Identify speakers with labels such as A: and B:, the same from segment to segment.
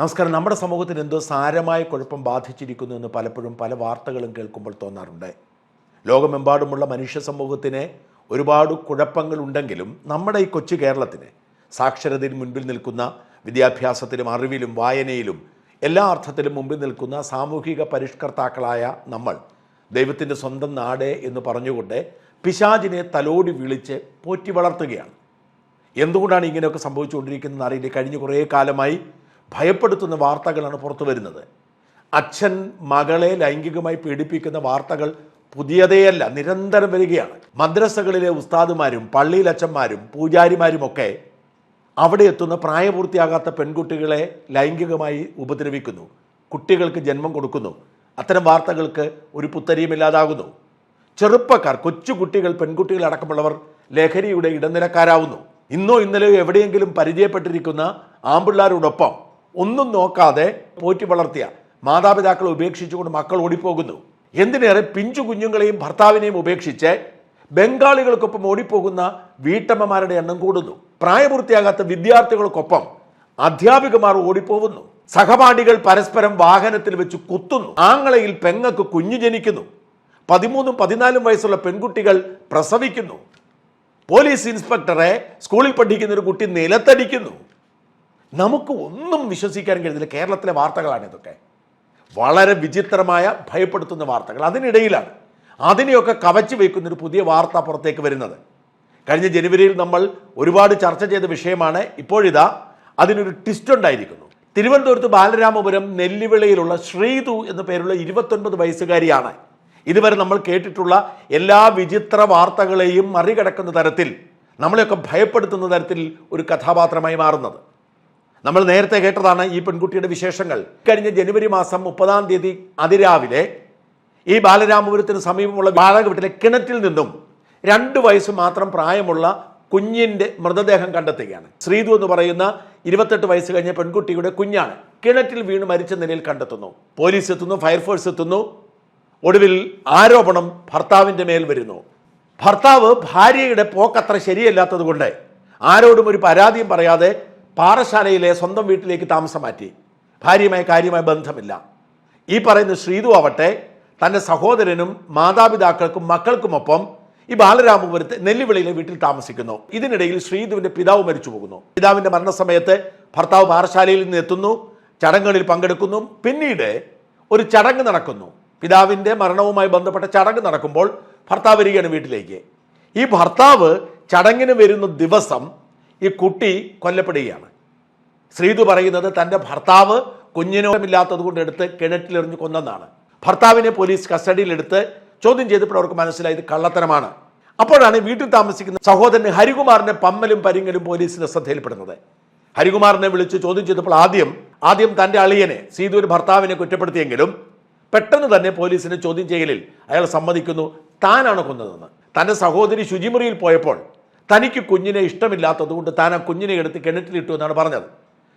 A: നമസ്കാരം. നമ്മുടെ സമൂഹത്തിന് എന്തോ സാരമായ കുഴപ്പം ബാധിച്ചിരിക്കുന്നു എന്ന് പലപ്പോഴും പല വാർത്തകളും കേൾക്കുമ്പോൾ തോന്നാറുണ്ട്. ലോകമെമ്പാടുമുള്ള മനുഷ്യ സമൂഹത്തിന് ഒരുപാട് കുഴപ്പങ്ങളുണ്ടെങ്കിലും നമ്മുടെ ഈ കൊച്ചു കേരളത്തിന് സാക്ഷരതയിൽ മുൻപിൽ നിൽക്കുന്ന വിദ്യാഭ്യാസത്തിലും അറിവിലും വായനയിലും എല്ലാ അർത്ഥത്തിലും മുമ്പിൽ നിൽക്കുന്ന സാമൂഹിക പരിഷ്കർത്താക്കളായ നമ്മൾ ദൈവത്തിന്റെ സ്വന്തം നാട് എന്ന് പറഞ്ഞുകൊണ്ട് പിശാചിനെ തലോടി വിളിച്ച് പോറ്റി വളർത്തുകയാണ്. എന്തുകൊണ്ടാണ് ഇങ്ങനെയൊക്കെ സംഭവിച്ചുകൊണ്ടിരിക്കുന്നത് അറിയില്ല. കഴിഞ്ഞ കുറേ കാലമായി ഭയപ്പെടുത്തുന്ന വാർത്തകളാണ് പുറത്തു വരുന്നത്. അച്ഛൻ മകളെ ലൈംഗികമായി പീഡിപ്പിക്കുന്ന വാർത്തകൾ പുതിയതേയല്ല നിരന്തരം വരികയാണ്. മദ്രസകളിലെ ഉസ്താദുമാരും പള്ളിയിലച്ഛന്മാരും പൂജാരിമാരുമൊക്കെ അവിടെ എത്തുന്ന പ്രായപൂർത്തിയാകാത്ത പെൺകുട്ടികളെ ലൈംഗികമായി ഉപദ്രവിക്കുന്നു. കുട്ടികൾക്ക് ജന്മം കൊടുക്കുന്നു. അത്തരം വാർത്തകൾക്ക് ഒരു പുത്തരിയും ഇല്ലാതാകുന്നു. ചെറുപ്പക്കാർ കൊച്ചുകുട്ടികൾ പെൺകുട്ടികൾ അടക്കമുള്ളവർ ലഹരിയുടെ ഇടനിലക്കാരാവുന്നു. ഇന്നോ ഇന്നലെയോ എവിടെയെങ്കിലും പരിചയപ്പെട്ടിരിക്കുന്ന ആമ്പിള്ളാരോടൊപ്പം ഒന്നും നോക്കാതെ പോറ്റി വളർത്തിയ മാതാപിതാക്കളെ ഉപേക്ഷിച്ചുകൊണ്ട് മക്കൾ ഓടിപ്പോകുന്നു. എന്തിനേറെ പിഞ്ചു കുഞ്ഞുങ്ങളെയും ഭർത്താവിനെയും ഉപേക്ഷിച്ച് ബംഗാളികൾക്കൊപ്പം ഓടിപ്പോകുന്ന വീട്ടമ്മമാരുടെ എണ്ണം കൂടുന്നു. പ്രായപൂർത്തിയാകാത്ത വിദ്യാർത്ഥികൾക്കൊപ്പം അധ്യാപികമാർ ഓടിപ്പോകുന്നു. സഹപാഠികൾ പരസ്പരം വാഹനത്തിൽ വെച്ച് കുത്തുന്നു. ആങ്ങളയിൽ പെങ്ങക്ക് കുഞ്ഞു ജനിക്കുന്നു. പതിമൂന്നും പതിനാലും വയസ്സുള്ള പെൺകുട്ടികൾ പ്രസവിക്കുന്നു. പോലീസ് ഇൻസ്പെക്ടറെ സ്കൂളിൽ പഠിക്കുന്ന ഒരു കുട്ടി നിലത്തടിക്കുന്നു. നമുക്ക് ഒന്നും വിശ്വസിക്കാൻ കഴിയുന്നില്ല. കേരളത്തിലെ വാർത്തകളാണ് ഇതൊക്കെ. വളരെ വിചിത്രമായ ഭയപ്പെടുത്തുന്ന വാർത്തകൾ. അതിനിടയിലാണ് അതിനെയൊക്കെ കവച്ചു വയ്ക്കുന്ന ഒരു പുതിയ വാർത്ത പുറത്തേക്ക് വരുന്നത്. കഴിഞ്ഞ ജനുവരിയിൽ നമ്മൾ ഒരുപാട് ചർച്ച ചെയ്ത വിഷയമാണ്. ഇപ്പോഴിതാ അതിനൊരു ട്വിസ്റ്റ് ഉണ്ടായിരിക്കുന്നു. തിരുവനന്തപുരത്ത് ബാലരാമപുരം നെല്ലിവിളയിലുള്ള ശ്രീതു എന്ന പേരുള്ള ഇരുപത്തൊൻപത് വയസ്സുകാരിയാണ്. ഇതുവരെ നമ്മൾ കേട്ടിട്ടുള്ള എല്ലാ വിചിത്ര വാർത്തകളെയും മറികടക്കുന്ന തരത്തിൽ നമ്മളെയൊക്കെ ഭയപ്പെടുത്തുന്ന തരത്തിൽ ഒരു കഥാപാത്രമായി മാറുന്നത്. നമ്മൾ നേരത്തെ കേട്ടതാണ് ഈ പെൺകുട്ടിയുടെ വിശേഷങ്ങൾ. കഴിഞ്ഞ ജനുവരി മാസം മുപ്പതാം തീയതി അതിരാവിലെ ഈ ബാലരാമപുരത്തിന് സമീപമുള്ള ബാലക വീട്ടിലെ കിണറ്റിൽ നിന്നും രണ്ട് വയസ്സ് മാത്രം പ്രായമുള്ള കുഞ്ഞിന്റെ മൃതദേഹം കണ്ടെത്തുകയാണ്. ശ്രീതു എന്ന് പറയുന്ന ഇരുപത്തെട്ട് വയസ്സ് കഴിഞ്ഞ പെൺകുട്ടിയുടെ കുഞ്ഞാണ് കിണറ്റിൽ വീണ് മരിച്ച നിലയിൽ കണ്ടെത്തുന്നു. പോലീസ് എത്തുന്നു ഫയർഫോഴ്സ് എത്തുന്നു. ഒടുവിൽ ആരോപണം ഭർത്താവിന്റെ മേൽ വരുന്നു. ഭർത്താവ് ഭാര്യയുടെ പോക്കത്ര ശരിയല്ലാത്തത് കൊണ്ട് ആരോടും ഒരു പരാതിയും പറയാതെ പാറശാലയിലെ സ്വന്തം വീട്ടിലേക്ക് താമസം മാറ്റി. ഭാര്യയുമായി കാര്യമായ ബന്ധമില്ല. ഈ പറയുന്ന ശ്രീതു ആവട്ടെ തന്റെ സഹോദരനും മാതാപിതാക്കൾക്കും മക്കൾക്കുമൊപ്പം ഈ ബാലരാമപുരത്ത് നെല്ലിവിളയിലെ വീട്ടിൽ താമസിക്കുന്നു. ഇതിനിടയിൽ ശ്രീധുവിന്റെ പിതാവ് മരിച്ചു പോകുന്നു. പിതാവിന്റെ മരണസമയത്ത് ഭർത്താവ് പാറശാലയിൽ നിന്ന് എത്തുന്നു ചടങ്ങുകളിൽ പങ്കെടുക്കുന്നു. പിന്നീട് ഒരു ചടങ്ങ് നടക്കുന്നു. പിതാവിന്റെ മരണവുമായി ബന്ധപ്പെട്ട ചടങ്ങ് നടക്കുമ്പോൾ ഭർത്താവ് വരികയാണ് വീട്ടിലേക്ക്. ഈ ഭർത്താവ് ചടങ്ങിന് വരുന്ന ദിവസം ഈ കുട്ടി കൊല്ലപ്പെടുകയാണ്. ശ്രീതു പറയുന്നത് തന്റെ ഭർത്താവ് കുഞ്ഞിനോമില്ലാത്തത് കൊണ്ട് എടുത്ത് കിണറ്റിലെറിഞ്ഞ് കൊന്നെന്നാണ് ഭർത്താവിനെ പോലീസ് കസ്റ്റഡിയിലെടുത്ത് ചോദ്യം ചെയ്തപ്പോൾ അവർക്ക് മനസ്സിലായത് കള്ളത്തരമാണ്. അപ്പോഴാണ് വീട്ടിൽ താമസിക്കുന്ന സഹോദരൻ ഹരികുമാറിന്റെ പമ്മലും പരിങ്ങലും പോലീസിന്റെ ശ്രദ്ധയിൽപ്പെടുന്നത്. ഹരികുമാറിനെ വിളിച്ച് ചോദ്യം ചെയ്തപ്പോൾ ആദ്യം ആദ്യം തന്റെ അളിയനെ സീതുവിന് ഭർത്താവിനെ കുറ്റപ്പെടുത്തിയെങ്കിലും പെട്ടെന്ന് തന്നെ പോലീസിന്റെ ചോദ്യം ചെയ്യലിൽ അയാൾ സമ്മതിക്കുന്നു താനാണ് കൊന്നതെന്ന്. തന്റെ സഹോദരി ശുചിമുറിയിൽ പോയപ്പോൾ തനിക്ക് കുഞ്ഞിനെ ഇഷ്ടമില്ലാത്തതുകൊണ്ട് താൻ ആ കുഞ്ഞിനെ എടുത്ത് കിണറ്റിലിട്ടു എന്നാണ് പറഞ്ഞത്.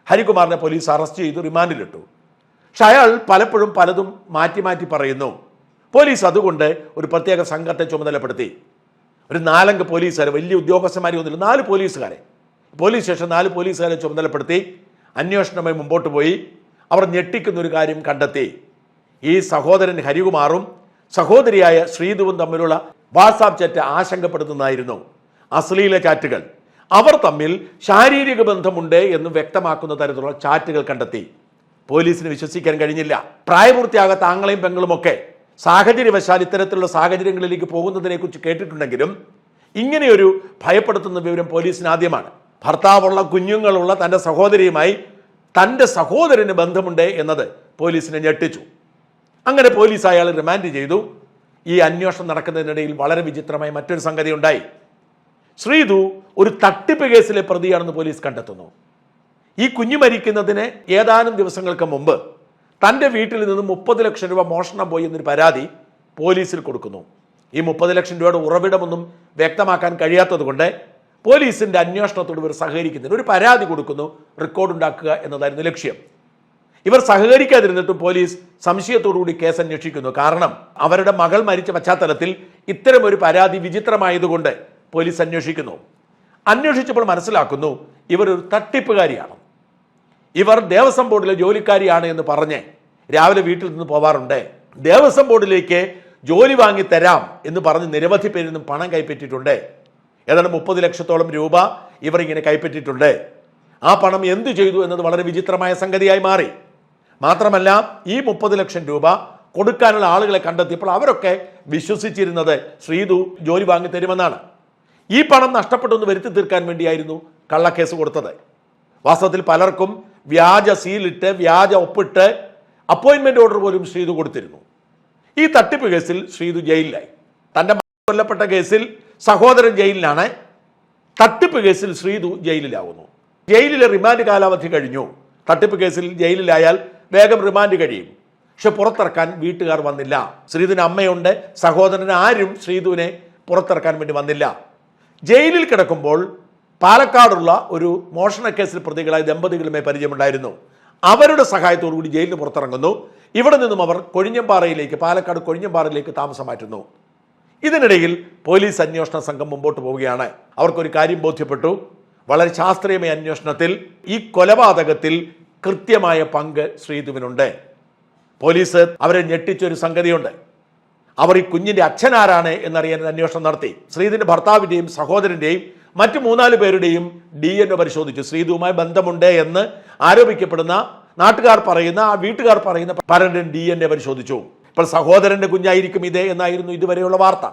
A: ഹരികുമാറിനെ പോലീസ് അറസ്റ്റ് ചെയ്തു റിമാൻഡിലിട്ടു. പക്ഷെ അയാൾ പലപ്പോഴും പലതും മാറ്റി മാറ്റി പറയുന്നു. പോലീസ് അതുകൊണ്ട് ഒരു പ്രത്യേക സംഘത്തെ ചുമതലപ്പെടുത്തി. ഒരു നാലംഗ പോലീസുകാർ വലിയ ഉദ്യോഗസ്ഥന്മാരെ ഒന്നുമില്ല നാല് പോലീസുകാരെ. പോലീസ് സ്റ്റേഷൻ നാല് പോലീസുകാരെ ചുമതലപ്പെടുത്തി അന്വേഷണമായി മുമ്പോട്ട് പോയി അവർ ഞെട്ടിക്കുന്ന ഒരു കാര്യം കണ്ടെത്തി. ഈ സഹോദരൻ ഹരികുമാറും സഹോദരിയായ ശ്രീധുവും തമ്മിലുള്ള വാട്സാപ്പ് ചാറ്റ് ആശങ്കപ്പെടുത്തുന്നതായിരുന്നു. അശ്ലീല ചാറ്റുകൾ. അവർ തമ്മിൽ ശാരീരിക ബന്ധമുണ്ട് എന്ന് വ്യക്തമാക്കുന്ന തരത്തിലുള്ള ചാറ്റുകൾ കണ്ടെത്തി. പോലീസിന് വിശ്വസിക്കാൻ കഴിഞ്ഞില്ല. പ്രായപൂർത്തിയാകാത്ത ആങ്ങളെയും പെങ്ങളുമൊക്കെ സാഹചര്യവശാൽ ഇത്തരത്തിലുള്ള സാഹചര്യങ്ങളിലേക്ക് പോകുന്നതിനെ കുറിച്ച് കേട്ടിട്ടുണ്ടെങ്കിലും ഇങ്ങനെയൊരു ഭയപ്പെടുത്തുന്ന വിവരം പോലീസിന് ആദ്യമാണ്. ഭർത്താവുള്ള കുഞ്ഞുങ്ങളുള്ള തന്റെ സഹോദരിയുമായി തന്റെ സഹോദരന് ബന്ധമുണ്ട് എന്നത് പോലീസിനെ ഞെട്ടിച്ചു. അങ്ങനെ പോലീസ് അയാളെ റിമാൻഡ് ചെയ്തു. ഈ അന്വേഷണം നടക്കുന്നതിനിടയിൽ വളരെ വിചിത്രമായ മറ്റൊരു സംഗതി ഉണ്ടായി ശ്രീതു ഒരു തട്ടിപ്പ് കേസിലെ പ്രതിയാണെന്ന് പോലീസ് കണ്ടെത്തുന്നു. ഈ കുഞ്ഞു മരിക്കുന്നതിന് ഏതാനും ദിവസങ്ങൾക്ക് മുമ്പ് തന്റെ വീട്ടിൽ നിന്ന് മുപ്പത് ലക്ഷം രൂപ മോഷണം പോയി എന്നൊരു പരാതി പോലീസിൽ കൊടുക്കുന്നു. ഈ മുപ്പത് ലക്ഷം രൂപയുടെ ഉറവിടമൊന്നും വ്യക്തമാക്കാൻ കഴിയാത്തതുകൊണ്ട് പോലീസിന്റെ അന്വേഷണത്തോട് ഇവർ സഹകരിക്കുന്നതിന് ഒരു പരാതി കൊടുക്കുന്നു. റെക്കോർഡ് ഉണ്ടാക്കുക എന്നതായിരുന്നു ലക്ഷ്യം. ഇവർ സഹകരിക്കാതിരുന്നിട്ടും പോലീസ് സംശയത്തോടുകൂടി കേസ് അന്വേഷിക്കുന്നു. കാരണം അവരുടെ മകൾ മരിച്ച പശ്ചാത്തലത്തിൽ ഇത്തരമൊരു പരാതി വിചിത്രമായതുകൊണ്ട് പോലീസ് അന്വേഷിക്കുന്നു. അന്വേഷിച്ചപ്പോൾ മനസ്സിലാക്കുന്നു ഇവർ ഒരു തട്ടിപ്പുകാരിയാണ്. ഇവർ ദേവസ്വം ബോർഡിലെ ജോലിക്കാരിയാണ് എന്ന് പറഞ്ഞ് രാവിലെ വീട്ടിൽ നിന്ന് പോവാറുണ്ട്. ദേവസ്വം ബോർഡിലേക്ക് ജോലി വാങ്ങി തരാം എന്ന് പറഞ്ഞ് നിരവധി പേരിൽ നിന്നും പണം കൈപ്പറ്റിയിട്ടുണ്ട്. ഏതാണ്ട് മുപ്പത് ലക്ഷത്തോളം രൂപ ഇവർ ഇങ്ങനെ കൈപ്പറ്റിയിട്ടുണ്ട്. ആ പണം എന്ത് ചെയ്തു എന്നത് വളരെ വിചിത്രമായ സംഗതിയായി മാറി. മാത്രമല്ല ഈ മുപ്പത് ലക്ഷം രൂപ കൊടുക്കാനുള്ള ആളുകളെ കണ്ടെത്തിയപ്പോൾ അവരൊക്കെ വിശ്വസിച്ചിരുന്നത് ശ്രീതു ജോലി വാങ്ങി തരുമെന്നാണ്. ഈ പണം നഷ്ടപ്പെട്ടെന്ന് വരുത്തി തീർക്കാൻ വേണ്ടിയായിരുന്നു കള്ളക്കേസ് കൊടുത്തത്. വാസ്തവത്തിൽ പലർക്കും വ്യാജ സീലിട്ട് വ്യാജ ഒപ്പിട്ട് അപ്പോയിന്റ്മെന്റ് ഓർഡർ പോലും ശ്രീതു കൊടുത്തിരുന്നു. ഈ തട്ടിപ്പ് കേസിൽ ശ്രീതു ജയിലിലായി. മകൻ കൊല്ലപ്പെട്ട കേസിൽ സഹോദരൻ ജയിലിലാണ്. തട്ടിപ്പ് കേസിൽ ശ്രീതു ജയിലിലാവുന്നു. ജയിലിലെ റിമാൻഡ് കാലാവധി കഴിഞ്ഞു. തട്ടിപ്പ് കേസിൽ ജയിലിലായാൽ വേഗം റിമാൻഡ് കഴിയും. പക്ഷെ പുറത്തിറക്കാൻ വീട്ടുകാർ വന്നില്ല. ശ്രീധുവിന് അമ്മയുണ്ട്. സഹോദരൻ ആരും ശ്രീധുവിനെ പുറത്തിറക്കാൻ വേണ്ടി വന്നില്ല. ജയിലിൽ കിടക്കുമ്പോൾ പാലക്കാടുള്ള ഒരു മോഷണ കേസിൽ പ്രതികളായ ദമ്പതികളുമായി പരിചയമുണ്ടായിരുന്നു. അവരുടെ സഹായത്തോടു കൂടി ജയിലിന് പുറത്തിറങ്ങുന്നു. ഇവിടെ നിന്നും അവർ കൊഴിഞ്ഞമ്പാറയിലേക്ക് പാലക്കാട് കൊഴിഞ്ഞമ്പാറയിലേക്ക് താമസം മാറ്റുന്നു. ഇതിനിടയിൽ പോലീസ് അന്വേഷണ സംഘം മുമ്പോട്ട് പോവുകയാണ്. അവർക്കൊരു കാര്യം ബോധ്യപ്പെട്ടു. വളരെ ശാസ്ത്രീയമായ അന്വേഷണത്തിൽ ഈ കൊലപാതകത്തിൽ കൃത്യമായ പങ്ക് ശ്രീധുവിനുണ്ട്. പോലീസ് അവരെ ഞെട്ടിച്ചൊരു സംഗതിയുണ്ട്. അവർ ഈ കുഞ്ഞിന്റെ അച്ഛനാരാണ് എന്നറിയാൻ അന്വേഷണം നടത്തി. ശ്രീതിന്റെ ഭർത്താവിന്റെയും സഹോദരന്റെയും മറ്റ് മൂന്നാൽ പേരുടെയും ഡി എൻ എ പരിശോധിച്ചു. ശ്രീതുവുമായി ബന്ധമുണ്ട് എന്ന് ആരോപിക്കപ്പെടുന്ന നാട്ടുകാർ പറയുന്ന ആ വീട്ടുകാർ പറയുന്ന പരന്റെ ഡി എൻ എ പരിശോധിച്ചു. ഇപ്പോൾ സഹോദരന്റെ കുഞ്ഞായിരിക്കും ഇതേ എന്നായിരുന്നു ഇതുവരെയുള്ള വാർത്ത.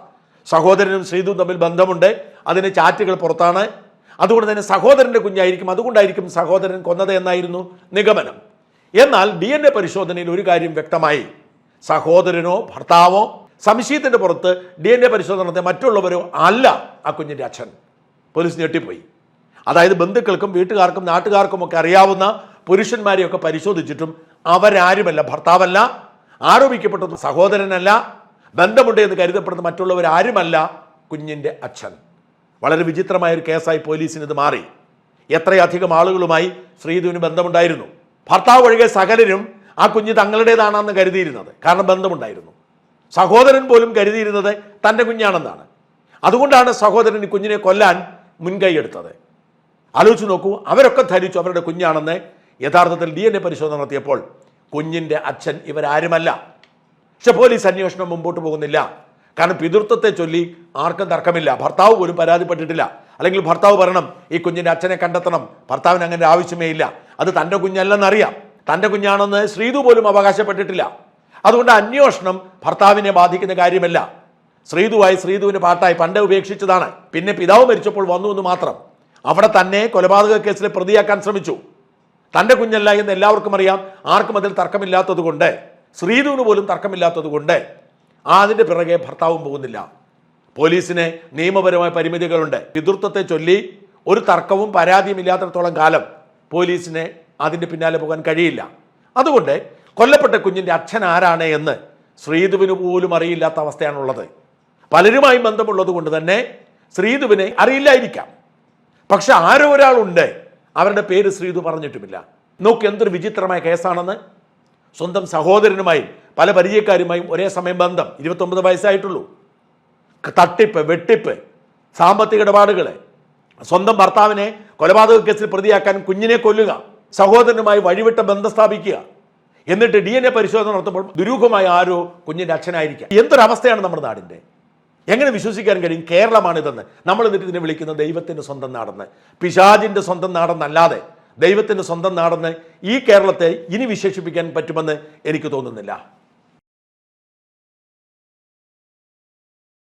A: സഹോദരനും ശ്രീധുവും തമ്മിൽ ബന്ധമുണ്ട്. അതിന് ചാറ്റുകൾ പുറത്താണ്. അതുകൊണ്ട് തന്നെ സഹോദരന്റെ കുഞ്ഞായിരിക്കും അതുകൊണ്ടായിരിക്കും സഹോദരൻ കൊന്നത് എന്നായിരുന്നു നിഗമനം. എന്നാൽ ഡി എൻ എ പരിശോധനയിൽ ഒരു കാര്യം വ്യക്തമായി. സഹോദരനോ ഭർത്താവോ സംശയത്തിന്റെ പുറത്ത് ഡി എൻ എ പരിശോധന നടത്തിയ മറ്റുള്ളവരോ അല്ല ആ കുഞ്ഞിന്റെ അച്ഛൻ. പോലീസ് ഞെട്ടിപ്പോയി. അതായത് ബന്ധുക്കൾക്കും വീട്ടുകാർക്കും നാട്ടുകാർക്കും ഒക്കെ അറിയാവുന്ന പുരുഷന്മാരെയൊക്കെ പരിശോധിച്ചിട്ടും അവരാരുമല്ല ഭർത്താവല്ല ആരോപിക്കപ്പെട്ടത് സഹോദരനല്ല ബന്ധമുണ്ട് എന്ന് കരുതപ്പെടുന്ന മറ്റുള്ളവരാരുമല്ല കുഞ്ഞിന്റെ അച്ഛൻ. വളരെ വിചിത്രമായ ഒരു കേസായി പോലീസിന് ഇത് മാറി. എത്രയധികം ആളുകളുമായി ശ്രീധുവിന് ബന്ധമുണ്ടായിരുന്നു. ഭർത്താവ് ഒഴികെ സകലരും ആ കുഞ്ഞ് തങ്ങളുടേതാണെന്ന് കരുതിയിരുന്നത്. കാരണം ബന്ധമുണ്ടായിരുന്നു. സഹോദരൻ പോലും കരുതിയിരുന്നത് തന്റെ കുഞ്ഞാണെന്നാണ്. അതുകൊണ്ടാണ് സഹോദരൻ ഈ കുഞ്ഞിനെ കൊല്ലാൻ മുൻകൈ എടുത്തത്. ആലോചിച്ച് നോക്കൂ അവരൊക്കെ ധരിച്ചു അവരുടെ കുഞ്ഞാണെന്ന് യഥാർത്ഥത്തിൽ ഡി എൻ എ പരിശോധന നടത്തിയപ്പോൾ കുഞ്ഞിന്റെ അച്ഛൻ ഇവരാരുമല്ല. പക്ഷെ പോലീസ് അന്വേഷണം മുമ്പോട്ട് പോകുന്നില്ല. കാരണം പിതൃത്വത്തെ ചൊല്ലി ആർക്കും തർക്കമില്ല. ഭർത്താവ് പോലും പരാതിപ്പെട്ടിട്ടില്ല. അല്ലെങ്കിൽ ഭർത്താവ് പറയണം ഈ കുഞ്ഞിന്റെ അച്ഛനെ കണ്ടെത്തണം. ഭർത്താവിന് അങ്ങനെ ആവശ്യമേ ഇല്ല. അത് തന്റെ കുഞ്ഞല്ലെന്നറിയാം. തന്റെ കുഞ്ഞാണെന്ന് ശ്രീതു പോലും അവകാശപ്പെട്ടിട്ടില്ല. അതുകൊണ്ട് അന്വേഷണം ഭർത്താവിനെ ബാധിക്കുന്ന കാര്യമല്ല. ശ്രീതുവായി ശ്രീതുവിന് പാട്ടായി പണ്ട് ഉപേക്ഷിച്ചതാണ്. പിന്നെ പിതാവ് മരിച്ചപ്പോൾ വന്നു എന്ന് മാത്രം. അവിടെ തന്നെ കൊലപാതക കേസിൽ പ്രതിയാക്കാൻ ശ്രമിച്ചു. തന്റെ കുഞ്ഞല്ല എന്ന് എല്ലാവർക്കും അറിയാം. ആർക്കും അതിൽ തർക്കമില്ലാത്തത് കൊണ്ട് ശ്രീധുവിന് പോലും തർക്കമില്ലാത്തത് കൊണ്ട് ആ അതിന്റെ പിറകെ ഭർത്താവും പോകുന്നില്ല. പോലീസിന് നിയമപരമായ പരിമിതികളുണ്ട്. പിതൃത്വത്തെ ചൊല്ലി ഒരു തർക്കവും പരാതിയും ഇല്ലാത്തിടത്തോളം കാലം പോലീസിന് അതിന്റെ പിന്നാലെ പോകാൻ കഴിയില്ല. അതുകൊണ്ട് കൊല്ലപ്പെട്ട കുഞ്ഞിന്റെ അച്ഛൻ ആരാണ് എന്ന് ശ്രീധുവിന് പോലും അറിയില്ലാത്ത അവസ്ഥയാണുള്ളത്. പലരുമായി ബന്ധമുള്ളത് കൊണ്ട് തന്നെ ശ്രീധുവിനെ അറിയില്ലായിരിക്കാം. പക്ഷെ ആരോ ഒരാളുണ്ട്. അവരുടെ പേര് ശ്രീധു പറഞ്ഞിട്ടുമില്ല. നോക്ക് എന്തൊരു വിചിത്രമായ കേസാണെന്ന്. സ്വന്തം സഹോദരനുമായും പല പരിചയക്കാരുമായും ഒരേ സമയം ബന്ധം. ഇരുപത്തൊമ്പത് വയസ്സായിട്ടുള്ളൂ. തട്ടിപ്പ് വെട്ടിപ്പ് സാമ്പത്തിക ഇടപാടുകൾ സ്വന്തം ഭർത്താവിനെ കൊലപാതക കേസിൽ പ്രതിയാക്കാൻ കുഞ്ഞിനെ കൊല്ലുക. സഹോദരനുമായി വഴിവിട്ട ബന്ധം സ്ഥാപിക്കുക. എന്നിട്ട് ഡി എൻ എ പരിശോധന നടത്തുമ്പോൾ ദുരൂഹമായ ആരോ കുഞ്ഞിന്റെ അച്ഛനായിരിക്കാം. എന്തൊരവസ്ഥയാണ് നമ്മുടെ നാടിന്റെ? എങ്ങനെ വിശ്വസിക്കാൻ കഴിയും? കേരളമാണിതെന്ന്. നമ്മൾ എന്നിട്ട് ഇതിനെ വിളിക്കുന്ന ദൈവത്തിന്റെ സ്വന്തം നാടെന്ന്. പിശാജിന്റെ സ്വന്തം നാടെന്നല്ലാതെ ദൈവത്തിന്റെ സ്വന്തം നാടെന്ന് ഈ കേരളത്തെ ഇനി വിശേഷിപ്പിക്കാൻ പറ്റുമെന്ന് എനിക്ക് തോന്നുന്നില്ല.